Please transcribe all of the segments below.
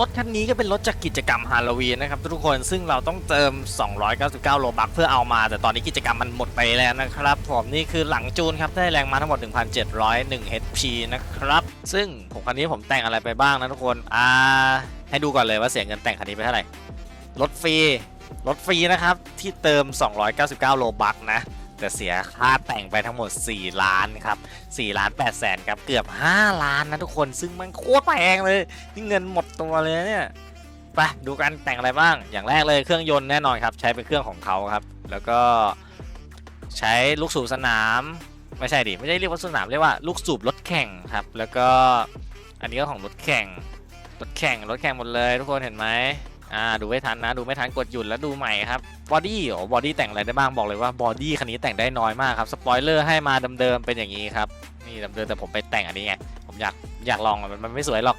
รถคันนี้ก็เป็นรถจากกิจกรรมฮาโลวีนนะครับทุกคนซึ่งเราต้องเติม 299 โลบัคเพื่อเอามา แต่ตอนนี้กิจกรรมมันหมดไปแล้วนะครับผมนี่คือหลังจูนครับได้แรงมาทั้งหมด 1,701 HP นะครับ ซึ่งผมคันนี้ผมแต่งอะไรไปบ้างนะทุกคนอ่าให้ดูก่อนเลยว่าเสียเงินแต่งคันนี้ไปเท่าไหร่รถฟรีรถฟรีนะครับที่เติม 299 โลบัคนะ แต่เสียค่าแต่งไปทั้งหมด 4 ล้านครับ4ล้าน8แสนครับเกือบ 5 ล้านนะทุกคนซึ่งมันโคตรแพงเลยนี่เงินหมดตัวเลยเนี่ยไปดูกันแต่งอะไรบ้าง อย่างแรกเลยเครื่องยนต์แน่นอนครับ ใช้เป็นเครื่องของเขาครับ แล้วก็ใช้ลูกสูบสนาม ไม่ใช่ดิไม่ใช่เรียกว่าสนามเรียกว่าลูกสูบรถแข่งครับ แล้วก็อันนี้ก็ของรถแข่งรถแข่งรถแข่งหมดเลยทุกคนเห็นไหม อ่าดูไม่ทันนะ ดูไม่ทันกดหยุดแล้วดูใหม่ครับบอดี้โอ้บอดี้แต่งอะไรได้บ้างบอกเลยว่าบอดี้คันนี้แต่งได้น้อยมากครับสปอยเลอร์ให้มาเดิมๆเป็นอย่างนี้ครับนี่เดิมๆแต่ผมไปแต่งอันนี้ไงผมอยากอยากลองอะมันมันไม่สวยหรอก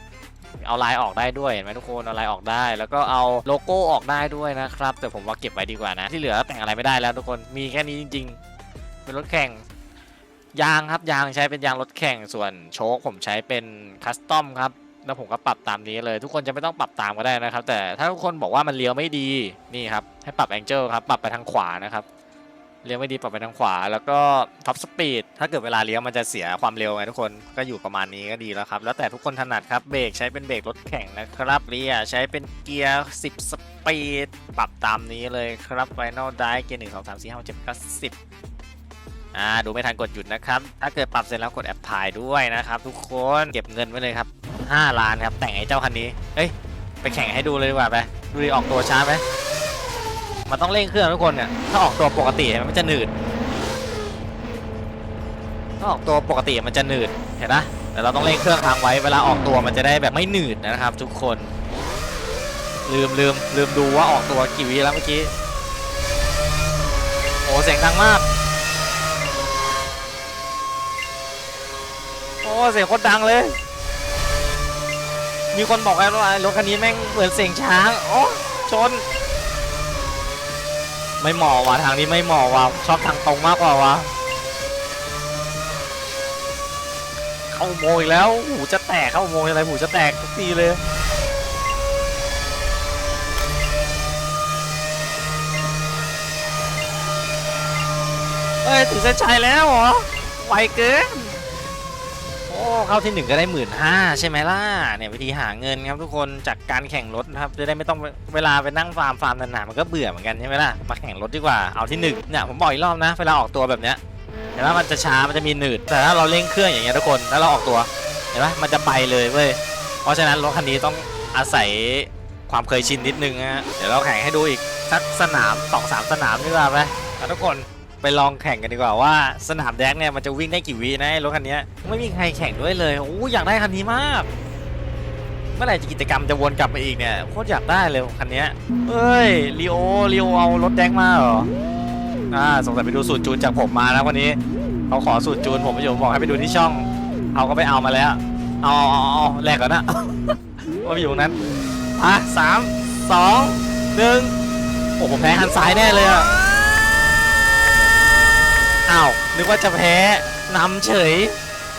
เอาลายออกได้ด้วยเห็นไหมทุกคนเอาลายออกได้ แล้วก็เอาโลโก้ออกได้ด้วยนะครับ แต่ผมว่าเก็บไว้ดีกว่านะ ที่เหลือแต่งอะไรไม่ได้แล้วทุกคนมีแค่นี้จริง ๆ เป็นรถแข่งยางครับยางใช้เป็นยางรถแข่งส่วนโชคผมใช้เป็นคัสตอมครับ แล้วผมก็ปรับตามนี้เลย ทุกคนจะไม่ต้องปรับตามก็ได้นะครับ แต่ถ้าทุกคนบอกว่ามันเลี้ยวไม่ดีนี่ครับให้ปรับแองเจิลครับปรับไปทางขวานะครับเลี้ยวไม่ดีปรับไปทางขวา แล้วก็ท็อปสปีดถ้าเกิดเวลาเลี้ยวมันจะเสียความเร็วไงทุกคนก็อยู่ประมาณนี้ก็ดีแล้วครับ แล้วแต่ทุกคนถนัดครับเบรกใช้เป็นเบรกรถแข่งนะครับเรียใช้เป็นเกียร์10 สปีดปรับตามนี้เลยครับไฟนอลไดเกียร์หนึ่งสองสามสี่ห้าหกเจ็ดแปดสิบอ่าดูไม่ทันกดหยุดนะครับ ถ้าเกิดปรับเสร็จแล้วกดแอปพลายด้วยนะครับทุกคนเก็บเงินไว้เลยครับ 5 ล้านครับ แต่งไอ้เจ้าคันนี้เฮ้ย ไปแข่งให้ดูเลยดีกว่าไป ดูดิออกตัวช้าไหมมันต้องเร่งเครื่องทุกคนเนี่ย ถ้าออกตัวปกติมันจะหนืด ถ้าออกตัวปกติมันจะหนืด เห็นปะแต่เราต้องเร่งเครื่องค้างไว้ เวลาออกตัวมันจะได้แบบไม่หนืดนะครับ ทุกคน ลืมลืมลืมดูว่าออกตัวกี่วิแล้วเมื่อกี้ โอ้เสียงดังมากโอ้เสียงโคตรดังเลย มีคนบอกแล้วว่ารถคันนี้แม่งเหมือนเสียงช้างโอ้ชน ไม่เหมาะว่ะทางนี้ไม่เหมาะว่ะชอบทางตรงมากกว่าว่ะเข้าโมงอีกแล้วหูจะแตกเข้าโมงอะไรหูจะแตกทุกทีเลยเอ้ยถึงเส้นชัยแล้วเหรอไวเกินโอ้ เข้าที่หนึ่งก็ได้หมื่นห้าใช่ไหมล่ะเนี่ยวิธีหาเงินครับทุกคนจากการแข่งรถนะครับจะได้ไม่ต้องเวลาไปนั่งฟาร์มฟาร์มนานๆมันก็เบื่อเหมือนกันใช่ไหมล่ะมาแข่งรถดีกว่าเอาที่หนึ่งเนี่ยผมบอกอีกรอบนะเวลาออกตัวแบบเนี้ยเห็นไหมมันจะช้ามันจะมีหนืดแต่ถ้าเราเร่งเครื่องอย่างเงี้ยทุกคนแล้วเราออกตัวเห็นไหมมันจะไปเลยเว้ยเพราะฉะนั้นรถคันนี้ต้องอาศัยความเคยชินนิดนึงฮะเดี๋ยวเราแข่งให้ดูอีกสักสนามสองสามสนามดีกว่าไหมทุกคน ไปลองแข่งกันดีกว่าว่าสนามแดกเนี่ยมันจะวิ่งได้กี่วินะรถคันนี้ไม่มีใครแข่งด้วยเลยโอ้อยากได้คันนี้มาก เมื่อไหร่จะกิจกรรมจะวนกลับมาอีกเนี่ยโคตรอยากได้เลยคันนี้เอ้ยลีโอลีโอเอารถแดกมาเหรออ่าสงสัยไปดูสูตรจูนจากผมมานะวันนี้เขาขอสูตรจูนผมไปอยู่บอกให้ไปดูที่ช่องเขาก็ไปเอามาแล้วเอาเอาเอาเอาแลกก่อนนะว่าไปอยู่ตรงนั้นอะสามสองหนึ่งโอ้ผมแพ้หันซ้ายแน่เลยอะ อ้าวนึกว่าจะแพ้นำเฉย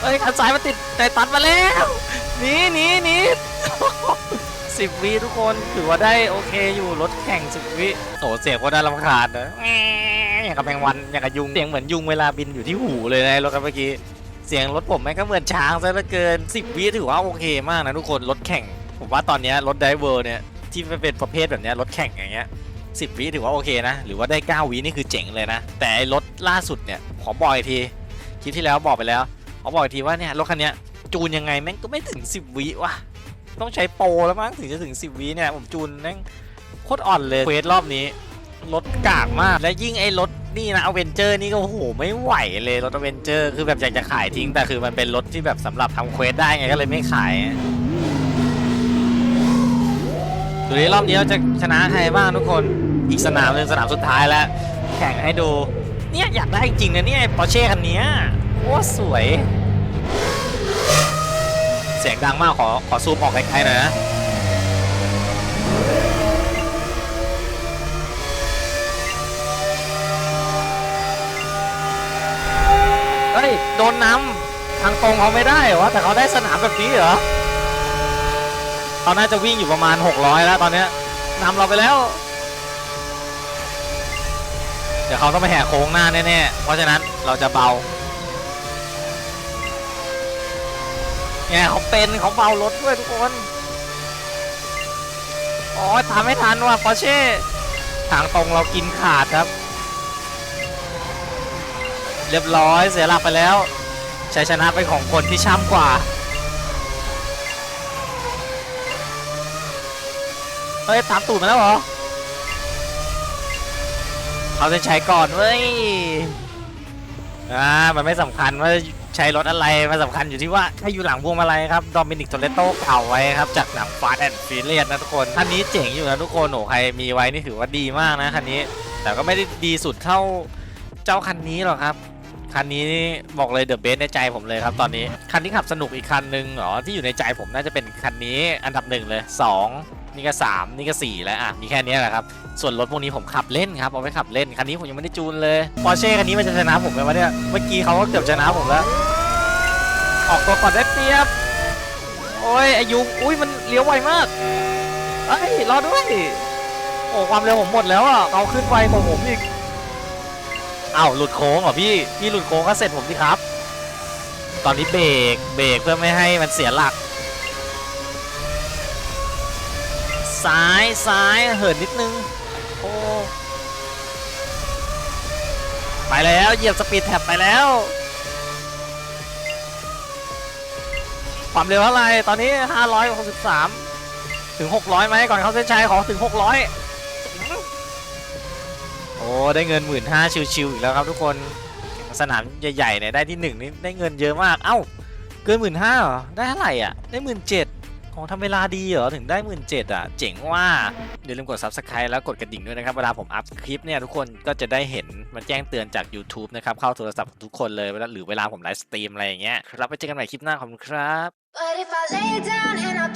เอ้ยขันซ้ายมาติดแต่ตัดมาแล้วหนีหนีหนีสิบวิทุกคนถือว่าได้โอเคอยู่รถแข่งสิบวิโอ้เสียงก็ได้รำคาญนะแง่อย่างกับแมงวันอย่างกับยุงเสียงเหมือนยุงเวลาบินอยู่ที่หูเลยนะรถคันเมื่อกี้เสียงรถผมแม่งก็เหมือนช้างซะเหลือเกินสิบวิถือว่าโอเคมากนะทุกคนรถแข่ง ผมว่าตอนนี้รถไดเวอร์เนี่ยที่เป็นประเภทแบบเนี้ยรถแข่งอย่างเงี้ยสิบวิถือว่าโอเคนะ หรือว่าได้ 9วินี่คือเจ๋งเลยนะ แต่รถ ล่าสุดเนี่ยขอบอกอีกทีคลิปที่แล้วบอกไปแล้วขอบอกอีกทีว่าเนี่ยรถคันนี้จูนยังไงแม่งก็ไม่ถึง 10 วิวะต้องใช้โปรแล้วมั้งถึงจะถึง 10 วิเนี่ยผมจูนแม่งโคตรอ่อนเลยเควสรอบนี้รถกากมาก และยิ่งไอ้รถนี่นะอเวนเจอร์นี่ก็โหไม่ไหวเลยรถอเวนเจอร์คือแบบอยากจะขายทิ้งแต่คือมันเป็นรถที่แบบสำหรับทำเควสได้ไงก็เลยไม่ขายดูดิรอบนี้เราจะชนะใครบ้างทุกคนอีกสนามหนึ่งสนามสุดท้ายแล้ว แข่งให้ดู เนี่ยอยากได้จริงนะเนี่ยปอร์เช่คันนี้โคตรสวย เสียงดังมากขอขอซูมออกไกลๆหน่อยนะเฮ้ย โดนนำทางตรงเขาไม่ได้เหรอวะแต่เขาได้สนามแบบนี้เหรอเขาน่าจะวิ่งอยู่ประมาณ 600 แล้วตอนเนี้ยนำเราไปแล้ว เดี๋ยวเขาต้องไปแหกโค้งหน้าแน่ๆ เพราะฉะนั้นเราจะเบาเนี่ยเขาเป็นเขาเบารถด้วยทุกคนอ๋อทำไม่ทันว่ะปอเช่ทางตรงเรากินขาดครับ เรียบร้อยเสียหลักไปแล้วชัยชนะเป็นของคนที่ช่ำกว่าเฮ้ยตามตูดมาแล้วเหรอ เขาจะใช้ก่อนเว้ยอ่ามันไม่สำคัญว่าใช้รถอะไร มันสำคัญอยู่ที่ว่าให้อยู่หลังพวงมาลัยครับดอมินิกโตเลโต้เก่าไว้ครับ จากหนังฟาสแอนด์ฟิเลียนนะทุกคนคันนี้เจ๋งอยู่นะทุกคนโอ้ใครมีไว้นี่ถือว่าดีมากนะคันนี้ แต่ก็ไม่ได้ดีสุดเท่าเจ้าคันนี้หรอกครับคันนี้บอกเลยเดอะเบสในใจผมเลยครับตอนนี้ คันที่ขับสนุกอีกคันหนึ่งเหรอที่อยู่ในใจผมน่าจะเป็นคันนี้อันดับหนึ่งเลยสองนี่ก็สามนี่ก็สี่แล้วอะมีแค่นี้แหละครับ ส่วนรถพวกนี้ผมขับเล่นครับเอาไว้ขับเล่นคันนี้ผมยังไม่ได้จูนเลยปอร์เช่คันนี้มันจะชนะผมไหมวะเนี่ยเมื่อกี้เขาก็เกือบชนะผมแล้ว ออกตัวก่อนได้เปรียบโอ้ยอายุอุ้ยมันเลี้ยวไวมากเอ้ยรอด้วยโอ้ความเร็วผมหมดแล้วอะเขาขึ้นไวกว่าผมอีกอ้าวหลุดโค้งเหรอพี่พี่หลุดโค้งก็เสร็จผมสิครับ ตอนนี้เบรกเบรกเพื่อไม่ให้มันเสียหลักซ้ายซ้ายเหินนิดนึง ไปแล้วเหยียบสปีดแท็บไปแล้ว ความเร็วเท่าไหร่ตอนนี้ 563 ถึง 600ไหมก่อนเข้าเส้นชัยขอถึง 600 โอ้ได้เงิน 1 5ื่นชิวๆอีกแล้วครับทุกคนสนามใหญ่ๆเนี่ยได้ที่ 1 นี่ได้เงินเยอะมาก เอ้า เกิน 1 5ื่นเหรอได้เท่าไหร่อะ ได้ 1 7ื่นข องทำเวลาดีเหรอ ถึงได้หมื่นเจ็ดอะ เจ๋งว่า อย่าลืมกด Subscribe แล้วกดกระดิ่งด้วยนะครับ เวลาผมอัพคลิปเนี่ยทุกคนก็จะได้เห็นมันแจ้งเตือนจาก YouTube นะครับ เข้าโทรศัพท์ของทุกคนเลยเวลาหรือเวลาผมไลฟ์สตรีมอะไรอย่างเงี้ยครับไปเจอกันใหม่คลิปหน้าขอบคุณครับ But if I lay down and I